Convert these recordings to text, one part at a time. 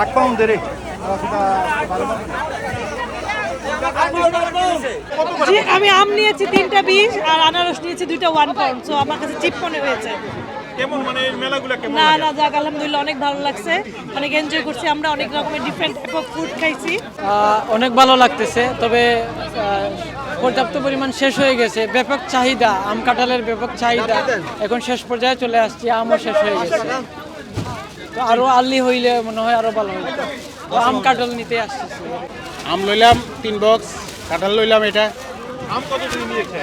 আট পাউন্ড রে জি আমি আম নিয়েছি তিনটা বিশ আর আনারস নিয়েছি দুইটা ওয়ান পাউন্ড সো আমার কাছে চিপ মনে হয়েছে। কেমন মানে মেলাগুলো কেমন না না যাক আলহামদুলিল্লাহ অনেক ভালো লাগছে। অনেক এনজয় করছি আমরা অনেক রকমের ডিফারেন্ট টাইপ অফ ফুড খাইছি। আহ, অনেক ভালো লাগতেছে তবে পর্যাপ্ত পরিমাণ শেষ হয়ে গেছে। ব্যাপক চাহিদা আম কাঁঠালের ব্যাপক চাহিদা। এখন শেষ পর্যায়ে চলে আসছি আমও শেষ হয়ে গেছে। তো আরও আর্লি হইলে মনে হয় আরও ভালো হইতো। তো আম কাঁঠাল নিতে আসতেছি আম লইলাম তিন বক্স কাঁঠাল লইলাম এটা। আম কত নিয়েছে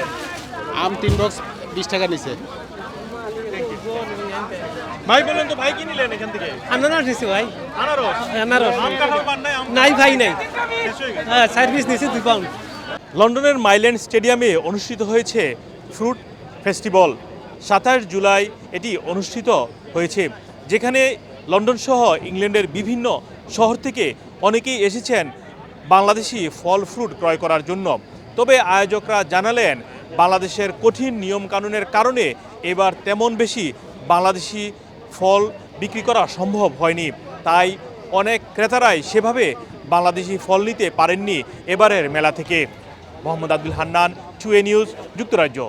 আম তিন বক্স বিশ টাকা নিছে। ভাই বলেন তো ভাই কি নিলেন এখান থেকে? আনারস নিছি ভাই। আনারস? আনারস। আম কাঁঠাল পান নাই নাই ভাই নাই। হয়ে। হ্যাঁ সার্ভিস নিছি দুই পাউন্ড লন্ডনের মাইল্যান্ড স্টেডিয়ামে অনুষ্ঠিত হয়েছে ফ্রুট ফেস্টিভ্যাল। সাতাশ জুলাই এটি অনুষ্ঠিত হয়েছে, যেখানে লন্ডন সহ ইংল্যান্ডের বিভিন্ন শহর থেকে অনেকেই এসেছেন বাংলাদেশি ফল ফ্রুট ক্রয় করার জন্য। তবে আয়োজকরা জানালেন, বাংলাদেশের কঠিন নিয়মকানুনের কারণে এবার তেমন বেশি বাংলাদেশি ফল বিক্রি করা সম্ভব হয়নি। তাই অনেক ক্রেতারাই সেভাবে বাংলাদেশি ফল নিতে পারেননি এবারের মেলা থেকে। মোহাম্মদ আব্দুল হান্নান টুয়ে নিউজ যুক্তরাজ্য।